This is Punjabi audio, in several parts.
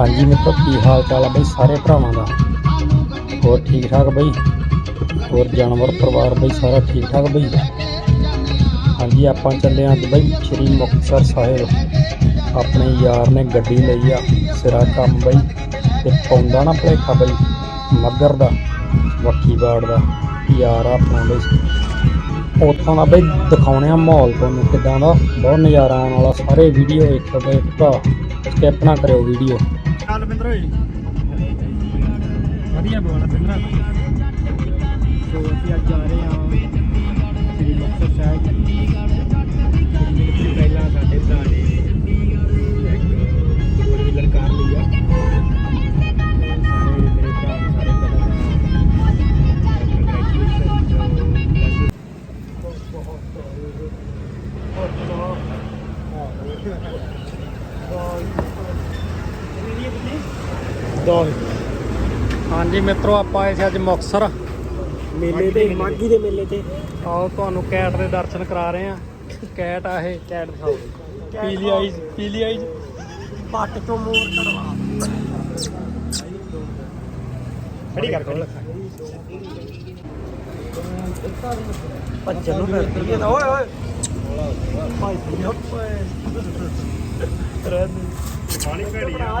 ਹਾਂਜੀ ਮਿੱਤਰੋ, ਕੀ ਹਾਲ ਚਾਲ ਆ ਬਈ ਸਾਰੇ ਭਰਾਵਾਂ ਦਾ? ਹੋਰ ਠੀਕ ਠਾਕ ਬਈ? ਹੋਰ ਜਾਨਵਰ ਪਰਿਵਾਰ ਬਈ ਸਾਰਾ ਠੀਕ ਠਾਕ ਬਈ? ਹਾਂਜੀ, ਆਪਾਂ ਚੱਲੇ ਆਂ ਅੱਜ ਬਈ ਸ਼੍ਰੀ ਮੁਕਤਸਰ ਸਾਹਿਬ। ਆਪਣੇ ਯਾਰ ਨੇ ਗੱਡੀ ਲਈ ਆ, ਸਿਰਾ ਕੰਮ ਬਈ, ਤੇ ਪਾਉਂਦਾ ਨਾ ਭਲੇਖਾ ਬਈ, ਮੱਗਰ ਦਾ, ਵੱਖੀ ਬਾੜ ਦਾ, ਯਾਰ ਆ ਆਪਣਾ ਬਈ। ਉੱਥੋਂ ਦਾ ਬਈ ਦਿਖਾਉਣੇ ਆ ਮਾਹੌਲ ਤੁਹਾਨੂੰ ਕਿਦਾਂ ਦਾ, ਬਹੁਤ ਨਜ਼ਾਰਾ ਆਉਣ ਵਾਲਾ, ਸਾਰੇ ਵੀਡੀਓ ਵੇਖੋ ਬਈ ਭਰਾ। ਸਕਿਪ ਨਾ ਕਰਿਓ ਵੀਡੀਓ ਚੱਲ ਬਿੰਦਰ ਓਏ ਵਧੀਆ ਬੋਲ, ਬਿੰਦਰਾ। ਸੋ ਅਸੀਂ ਅੱਜ ਜਾ ਰਹੇ ਹਾਂ ਸ੍ਰੀ ਮੁਕਤਸਰ ਸਾਹਿਬ। ਹਾਂਜੀ ਮਿੱਤਰੋ ਆਪਾਂ ਆਏ ਸੀ ਅੱਜ ਮੁਕਤਸਰ। ਮੇਲੇ ਤੇ ਮਾਗੀ ਦੇ ਮੇਲੇ ਤੇ। ਆਓ ਤੁਹਾਨੂੰ ਕੈਟ ਦੇ ਦਰਸ਼ਨ ਕਰਾ ਰਹੇ ਆ ਕੈਟ ਆ ਇਹ। ਕੈਟ ਦਿਖਾਓ। ਪੀਲੀ ਆਈਜ਼ ਪੀਲੀ ਆਈਜ਼। ਪੱਟ ਤੋਂ ਮੋਰ ਕੜਵਾ ਖੜੀ ਕਰ ਕੋਲ ਭੱਜਣ ਨੂੰ ਫਿਰਦੀ ਹੈ ਓਏ ਓਏ। ਭਾਈ ਜੀ ਓਏ। ਪਾਣੀ ਭੇੜੀ ਆ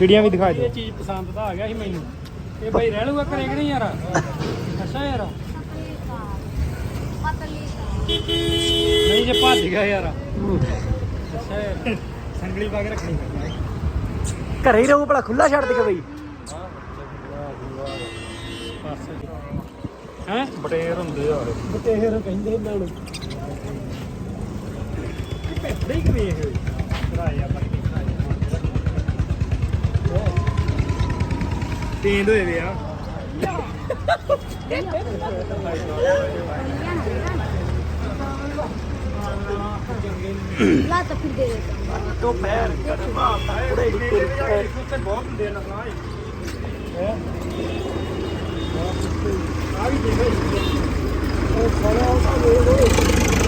ਚਿੜੀਆਂ ਵੀ ਦਿਖਾ ਇਹ ਚੀਜ਼ ਪਸੰਦ ਤਾਂ ਆ ਗਿਆ ਸੀ ਮੈਨੂੰ। ਇਹ ਬਈ ਰਹਿ ਲੂਗਾ ਘਰੇ ਕਿ ਨਹੀਂ ਯਾਰ? ਅੱਛਾ ਯਾਰ। ਨਹੀਂ ਜੇ ਭੱਜ ਗਿਆ ਯਾਰ। ਅੱਛਾ ਯਾਰ। ਸੰਗਲੀ ਪਾ ਕੇ ਰੱਖਣੀ ਘਰੇ ਹੀ ਰਹੂ ਭਲਾ ਖੁੱਲਾ ਛੱਡ ਦੇ ਕੇ ਬਈ। ਹੈ? ਬਟੇਰ ਹੁੰਦੇ ਆ ਬਟੇਰ ਕਹਿੰਦੇ ਇਹਨਾਂ ਨੂੰ। ਹੀ ਕਵੇ ਇਹ? ਭਰਾਇਆ ਪਰ တင်တွေ့ပြီဟာလာတဖြစ်တယ်တော့ပဲကတမပရိဒီကိုဆက်ဘောင်းတယ်နော်ဟဲ့အားကြီးတယ်ဟိုခေါ်တော့ဆောက်လို့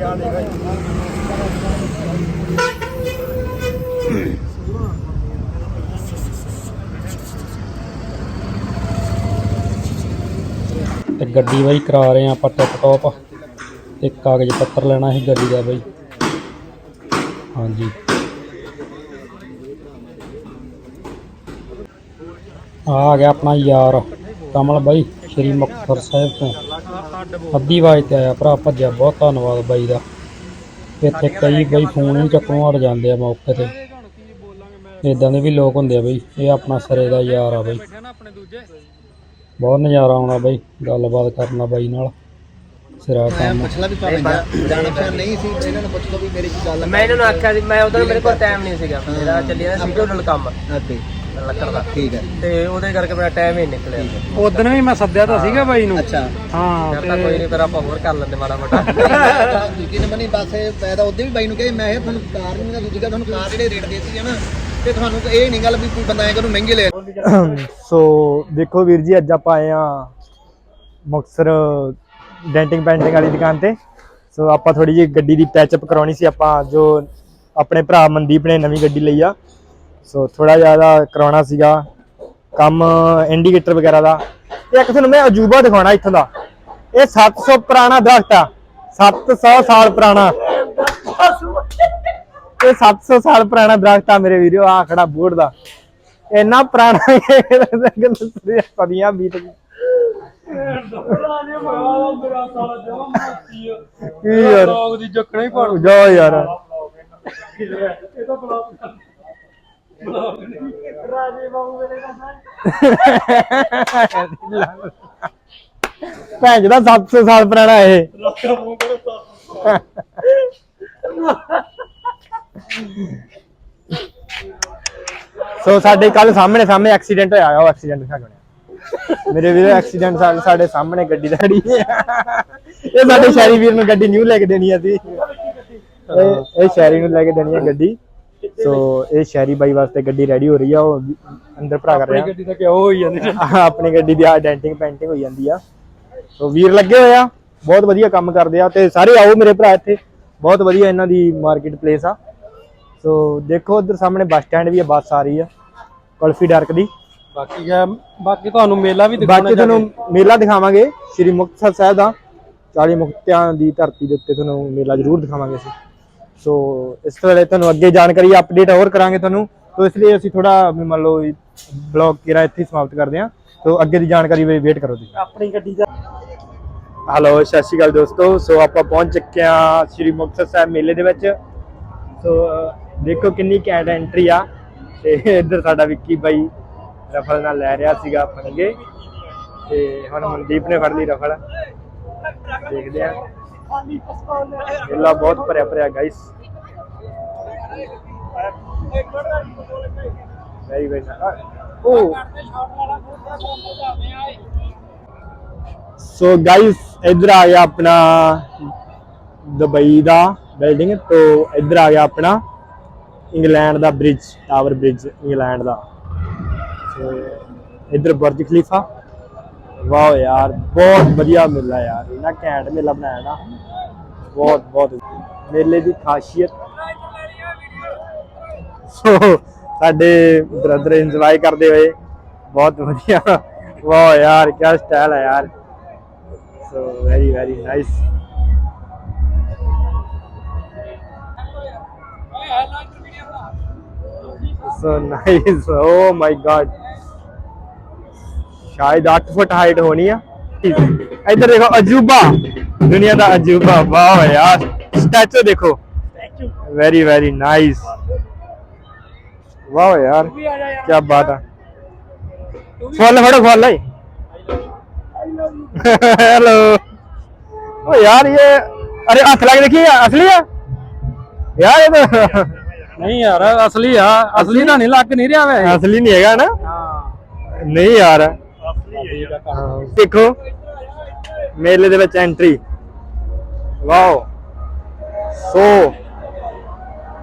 ਯਾਦ ਹੈਗਾ ਤੇ ਗੱਡੀ ਬਾਈ ਕਰਾ ਰਹੇ ਆ ਆਪਾਂ ਟਿਪ ਟੌਪ ਤੇ ਕਾਗਜ਼ ਪੱਤਰ ਲੈਣਾ ਸੀ ਗੱਡੀ ਦਾ ਬਾਈ। ਹਾਂਜੀ। ਆ ਗਿਆ ਆਪਣਾ ਯਾਰ ਕਮਲ ਬਾਈ, ਸ਼੍ਰੀ ਮੁਕਤਸਰ ਸਾਹਿਬ ਤੋਂ। ਅੱਧੀ ਆਵਾਜ਼ ਤੇ ਆਇਆ ਭਰਾ ਭੱਜਿਆ ਬਹੁਤ ਧੰਨਵਾਦ ਬਾਈ ਦਾ। ਇੱਥੇ ਕਈ ਬਾਈ ਫੋਨ ਵੀ ਚੱਕਣੋਂ ਹਟ ਜਾਂਦੇ ਆ ਮੌਕੇ ਤੇ। ਇਦਾਂ ਦੇ ਵੀ ਲੋਕ ਹੁੰਦੇ ਆ ਬਈ ਇਹ ਆਪਣਾ ਸਿਰੇ ਦਾ ਯਾਰ ਆ ਬਈ। ਬਹੁਤ ਨਜ਼ਾਰਾ ਆਉਣਾ ਬਈ ਗੱਲਬਾਤ ਕਰਨਾ ਬਾਈ ਨਾਲ। ਸਿਰਾ ਕੰਮ। ਪੁੱਛਲਾ ਵੀ ਭਾਵੇਂ ਜਾਣਾ ਫਿਰ ਨਹੀਂ ਸੀ ਇਹਨਾਂ ਨੂੰ ਪੁੱਛ ਲਓ ਵੀ ਮੇਰੀ ਕੀ ਗੱਲ ਮੈਂ ਇਹਨਾਂ ਨੂੰ ਆਖਿਆ ਸੀ ਮੈਂ ਉਦੋਂ ਮੇਰੇ ਕੋਲ ਟਾਈਮ ਨਹੀਂ ਸੀਗਾ। ਮੇਰਾ ਚੱਲੀ ਜਾਂਦਾ ਸੀ ਨਾਲ ਕੰਮ। ਅੱਛਾ ਲੱਕੜ ਦਾ। ਠੀਕ ਹੈ। ਤੇ ਉਹਦੇ ਕਰਕੇ ਮੇਰਾ ਟਾਈਮ ਹੀ ਨਿਕਲਿਆ। ਉਦੋਂ ਵੀ ਮੈਂ ਸੱਦਿਆ ਤਾਂ ਸੀਗਾ ਬਾਈ ਨੂੰ। ਅੱਛਾ। ਹਾਂ ਤਾਂ ਕੋਈ ਨਹੀਂ ਫਿਰ ਆਪਾਂ ਹੋਰ ਕਰ ਲੈਂਦੇ ਮਾੜਾ ਮੋਟਾ। ਯਕੀਨ ਮੰਨੀ ਬਸ ਇਹ ਮੈਂ ਤਾਂ ਉਦੋਂ ਵੀ ਬਾਈ ਨੂੰ ਕਿਹਾ ਸੀ, ਮੈਂ ਕਿਹਾ ਤੁਹਾਨੂੰ ਕਾਰ ਨਹੀਂ ਨਾ ਦੂਜੀ ਗੱਲ ਤੁਹਾਨੂੰ ਕਾਰ ਜਿਹੜੇ ਰੇਟ ਦੇਤੀ ਹੈ ਨਾ ਤੇ ਤੁਹਾਨੂੰ ਤਾਂ ਇਹ ਨਹੀਂ ਗੱਲ ਵੀ ਕੋਈ ਬੰਦਾ ਐ ਕਰੂ ਮਹਿੰਗੀ ਲੈ ਸੋ ਦੇਖੋ ਵੀਰ ਜੀ ਅੱਜ ਆਪਾਂ ਆਏ ਆ ਮੁਕਤਸਰ ਡੈਂਟਿੰਗ ਪੈਂਟਿੰਗ ਵਾਲੀ ਦੁਕਾਨ ਤੇ। ਸੋ ਆਪਾਂ ਥੋੜੀ ਜਿਹੀ ਗੱਡੀ ਦੀ ਪੈਚਅਪ ਕਰਾਉਣੀ ਸੀ ਆਪਾਂ ਜੋ ਆਪਣੇ ਭਰਾ ਮਨਦੀਪ ਨੇ ਨਵੀਂ ਗੱਡੀ ਲਈ ਆ। ਸੋ ਥੋੜਾ ਜ਼ਿਆਦਾ ਕਰਾਉਣਾ ਸੀਗਾ। ਕੰਮ ਇੰਡੀਕੇਟਰ ਵਗੈਰਾ ਦਾ। ਤੇ ਇੱਕ ਤੁਹਾਨੂੰ ਮੈਂ ਅਜੂਬਾ ਦਿਖਾਉਣਾ ਇੱਥੋਂ ਦਾ। ਇਹ 700 ਪੁਰਾਣਾ ਦਰਖਤ ਆ। 700 ਸਾਲ ਪੁਰਾਣਾ। ਇਹ 700 ਸਾਲ ਪੁਰਾਣਾ ਦਰਖਤ ਆ ਮੇਰੇ ਵੀਰੋ। ਆ ਖੜਾ ਬੋਰਡ ਦਾ। ਇੰਨਾ ਪੁਰਾਣਾ ਸਦੀਆਂ ਬੀਤ ਗਈ ਕੀ ਯਾਰ? ਲੋਕ ਦੀ ਜੱਕਣਾ ਹੀ ਪਾੜੂ ਜਾ ਯਾਰ ਰਾਜੇ ਬਾਬੂ ਮੇਰੇ ਨਾਲ ਭੈਣ ਦਾ 700 ਸਾਲ ਪੁਰਾਣਾ ਇਹ। ਸੋ ਸਾਡੇ ਕੱਲ ਸਾਹਮਣੇ ਸਾਹਮਣੇ ਐਕਸੀਡੈਂਟ ਹੋਇਆ ਉਹ ਐਕਸੀਡੈਂਟ ਦਿਖਾ ਕੇ ਮੇਰੇ ਵੀਰ, ਐਕਸੀਡੈਂਟ ਸਾਡੇ ਸਾਹਮਣੇ ਗੱਡੀ ਦਾ ਖੜੀ ਇਹ ਸਾਡੇ ਸ਼ਹਿਰੀ ਵੀਰ ਨੂੰ ਗੱਡੀ ਨਿਊ ਲੈ ਕੇ ਦੇਣੀ ਆ ਸੀ ਇਹ ਇਹ ਸ਼ਹਿਰੀ ਨੂੰ ਲੈ ਕੇ ਦੇਣੀ ਹੈ ਗੱਡੀ। ਸੋ ਇਹ ਸ਼ਹਿਰੀ ਬਾਈ ਵਾਸਤੇ ਗੱਡੀ ਰੈਡੀ ਹੋ ਰਹੀ ਆ ਉਹ ਅੰਦਰ ਭਰਾ ਕਰ ਰਿਹਾ। ਗੱਡੀ ਦਾ ਕਿਉਂ ਹੋਈ ਜਾਂਦੀ ਆਪਣੀ ਗੱਡੀ ਦੀ ਆ ਡੈਂਟਿੰਗ ਪੈਂਟਿੰਗ ਹੋਈ ਜਾਂਦੀ ਆ। ਸੋ ਵੀਰ ਲੱਗੇ ਹੋਏ ਆ ਬਹੁਤ ਵਧੀਆ ਕੰਮ ਕਰਦੇ ਆ ਤੇ ਸਾਰੇ ਆਓ ਮੇਰੇ ਭਰਾ ਇੱਥੇ। ਬਹੁਤ ਵਧੀਆ ਇਹਨਾਂ ਦੀ ਮਾਰਕੀਟ ਪਲੇਸ ਆ। ਸੋ ਦੇਖੋ ਉਧਰ ਸਾਹਮਣੇ ਬੱਸ ਸਟੈਂਡ ਵੀ ਆ ਬੱਸ ਆ ਰਹੀ ਆ ਕੁਲਫੀ ਡਾਰਕ ਦੀ। ਬਾਕੀ ਕਿਆ ਬਾਕੀ ਤੁਹਾਨੂੰ ਮੇਲਾ ਵੀ ਬਾਕੀ ਤੁਹਾਨੂੰ ਮੇਲਾ ਦਿਖਾਵਾਂਗੇ ਸ਼੍ਰੀ ਮੁਕਤਸਰ ਸਾਹਿਬ ਦਾ। 40 ਮੁਕਤਿਆਂ ਦੀ ਧਰਤੀ ਦੇ ਉੱਤੇ ਤੁਹਾਨੂੰ ਮੇਲਾ ਜ਼ਰੂਰ ਦਿਖਾਵਾਂਗੇ ਅਸੀਂ। ਸੋ ਇਸ ਵੇਲੇ ਤੁਹਾਨੂੰ ਅੱਗੇ ਜਾਣਕਾਰੀ ਅਪਡੇਟ ਹੋਰ ਕਰਾਂਗੇ ਤੁਹਾਨੂੰ। ਸੋ ਇਸ ਲਈ ਅਸੀਂ ਥੋੜਾ ਮੰਨ ਲਓ ਬਲੌਗ ਕਿਰਾ ਇੱਥੇ ਸਮਾਪਤ ਕਰਦੇ ਹਾਂ। ਸੋ ਅੱਗੇ ਦੀ ਜਾਣਕਾਰੀ ਲਈ ਵੇਟ ਕਰੋ ਤੁਸੀਂ। ਆਪਣੀ ਗੱਡੀ ਦਾ ਹੈਲੋ ਸਤਿ ਸ਼੍ਰੀ ਅਕਾਲ ਦੋਸਤੋ। ਸੋ ਆਪਾਂ ਪਹੁੰਚ ਚੁੱਕੇ ਹਾਂ ਸ਼੍ਰੀ ਮੁਕਤਸਰ ਸਾਹਿਬ ਮੇਲੇ ਦੇ ਵਿੱਚ। ਸੋ ਦੇਖੋ ਕਿੰਨੀ ਕੈਂਟ ਐਂਟਰੀ ਆ। ਤੇ ਇੱਧਰ ਸਾਡਾ ਵਿੱਕੀ ਬਾਈ ਰਫਲ ਨਾਲ ਲੈ ਰਿਹਾ ਸੀਗਾ ਫੜਗੇ ਤੇ ਹੁਣ ਮਨਦੀਪ ਨੇ ਫੜ ਲਈ ਰਫਲ। ਦੇਖਦੇ ਆ ਮੇਲਾ ਬਹੁਤ ਭਰਿਆ ਭਰਿਆ guys very very oh so guys ਇਧਰ ਆ ਗਿਆ ਆਪਣਾ ਦੁਬਈ ਦਾ ਬਿਲਡਿੰਗ ਤੋਂ ਇਧਰ ਆ ਗਿਆ ਆਪਣਾ ਇੰਗਲੈਂਡ ਦਾ ਬ੍ਰਿਜ ਟਾਵਰ ਬ੍ਰਿਜ ਇੰਗਲੈਂਡ ਦਾ। ਸੋ ਇਧਰ ਬੁਰਜ ਖਲੀਫਾ। ਵਾਓ ਯਾਰ, ਬਹੁਤ ਵਧੀਆ ਮੇਲਾ ਯਾਰ ਇਹਨਾਂ ਘੈਂਟ ਮੇਲਾ ਬਣਾਇਆ ਨਾ। ਬਹੁਤ ਬਹੁਤ। ਮੇਲੇ ਦੀ ਖਾਸੀਅਤ। ਸੋ, ਸਾਡੇ ਬ੍ਰਦਰ ਇੰਜੋਏ ਕਰਦੇ ਹੋਏ, ਬਹੁਤ ਵਧੀਆ। ਵਾਓ ਯਾਰ ਕੀ ਸਟਾਈਲ ਹੈ ਯਾਰ। So, very very nice so, nice oh my god शायद आठ फुट हाइट होनी है इधर देखो अजूबा दुनिया का अजूबा वाह यार स्टैचू देखो वेरी वेरी नाइस वाह यार क्या बात है फल फड़ो फल हेलो ओ यार ये अरे हाथ लग देखिए असली है यार ये तो नहीं यार असली है असली ना नहीं लग नहीं रहा मैं असली नहीं है ना नहीं यार ਦੇਖੋ ਮੇਲੇ ਦੇ ਵਿੱਚ ਐਂਟਰੀ ਵਾਓ ਸੋ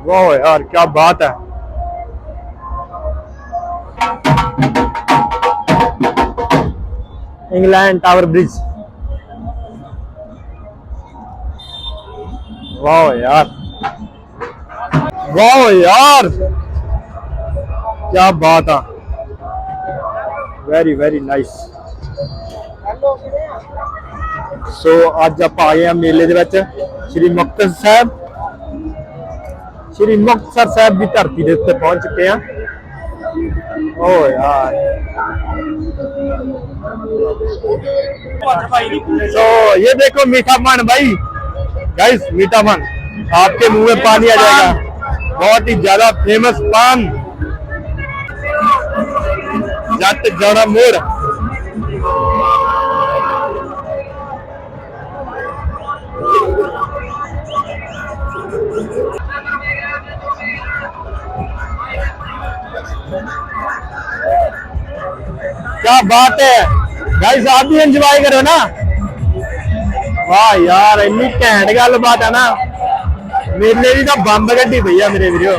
ਵਾਓ ਯਾਰ ਕੀ ਬਾਤ ਹੈ इंग्लैंड टावर ब्रिज वाह यार वाह यार क्या बात है ਵੈਰੀ ਵੈਰੀ ਨਾਈਸ ਸੋ ਅੱਜ ਆਪਾਂ ਆਏ ਆ ਮੇਲੇ ਦੇ ਵਿੱਚ ਸ਼੍ਰੀ ਮੁਕਤਸਰ ਸਾਹਿਬ ਸ਼੍ਰੀ ਮੁਕਤਸਰ ਸਾਹਿਬ ਦੀ ਧਰਤੀ ਦੇ ਉੱਤੇ ਪਹੁੰਚ ਚੁੱਕੇ ਆ ਓ ਯਾਰ तो ये देखो मीठा पान भाई गाइस मीठा पान आपके मुंह में पानी आ जाएगा बहुत ही ज्यादा फेमस पान जट जौड़ा मोड़ क्या बात है? भाई आप भी एंजॉय करो ना। वाह यार इनकी घैंट गल बात है ना। मेरे भी तो बंब गड्डी भैया मेरे वीरो।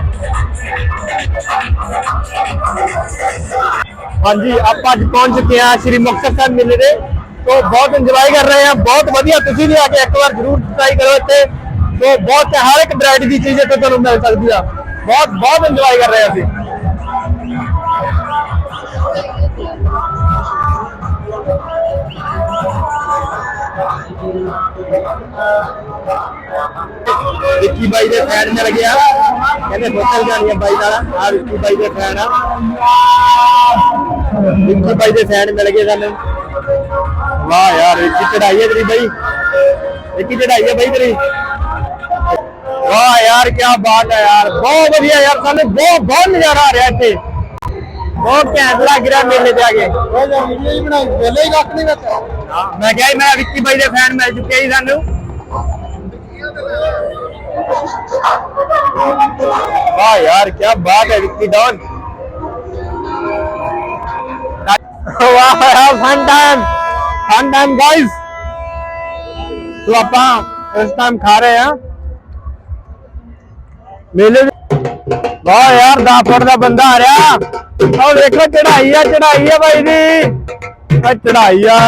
हाँ जी, आप अच पहुँच चुके हैं श्री मुक्तसर साहब मेले के तो बहुत इंजॉय कर रहे हैं, बहुत वाइया भी आके एक बार ज़रूर ट्राई करो इतने तो बहुत हर एक वरायटी की चीज़ इतने मिल सकती है बहुत बहुत इंजॉय कर रहे हैं अभी ਵਿੱਕੀ ਬਾਈ ਦੇ ਫੈਨ ਮਿਲ ਗਿਆ ਕਹਿੰਦੇ ਫੋਟੋ ਜਾਣੀ ਬਾਈ ਨਾਲ। ਆ ਵਿੱਕੀ ਬਾਈ ਦੇ ਫੈਨ ਆ। ਵਿੱਕੀ ਬਾਈ ਦੇ ਫੈਨ ਮਿਲ ਗਏ ਸਾਨੂੰ। ਵਾਹ ਯਾਰ, ਵਿੱਕੀ ਚੜਾਈ ਹੈ ਤੇਰੀ ਬਾਈ। ਵਿੱਕੀ ਚੜਾਈ ਹੈ ਬਾਈ ਤੇਰੀ। ਵਾਹ ਯਾਰ ਕੀ ਬਾਤ ਹੈ ਯਾਰ। ਬਹੁਤ ਵਧੀਆ ਯਾਰ, ਸਾਨੂੰ ਬਹੁਤ ਬਹੁਤ ਨਜ਼ਾਰਾ ਆ ਰਿਹਾ ਇੱਥੇ। ਬਹੁਤ ਘੈਂਟ ਲੱਗ ਰਿਹਾ ਮੇਲੇ ਤੇ ਆ ਕੇ। ਉਹ ਜਾਂ ਵੀਡੀਓ ਹੀ ਬਣਾਈ ਵੇਲੇ ਹੀ ਕੱਖ ਨਹੀਂ ਵਿੱਚ ਮੈਂ ਕਿਹਾ ਸੀ ਮੈਂ ਵਿੱਕੀ ਬਾਈ ਦੇ ਫੈਨ ਮਿਲ ਚੁੱਕੇ ਸੀ ਸਾਨੂੰ। ਵਾਹ ਯਾਰ ਕੀ ਬਾਤ ਹੈ ਵਿੱਕੀ ਡੌਨ। ਵਾਹ ਯਾਰ fun time fun time guys so ਆਪਾਂ ਇਸ ਟਾਈਮ ਖਾ ਰਹੇ ਆ ਮੇਲੇ ਵਾਹ ਯਾਰ 10 ਫੁੱਟ ਦਾ ਬੰਦਾ ਆ ਰਿਹਾ। ਉਹ ਦੇਖੋ ਚੜਾਈ ਆ ਚੜਾਈ ਆ ਬਾਈ ਦੀ। ਆ ਚੜਾਈ ਆ।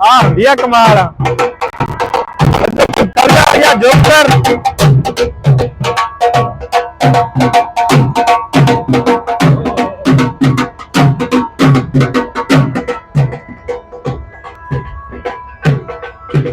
ਆ ਹੁੰਦੀ ਆ ਕਮਾਲ। ਕਰ ਜਾ ਜੋਕਰ।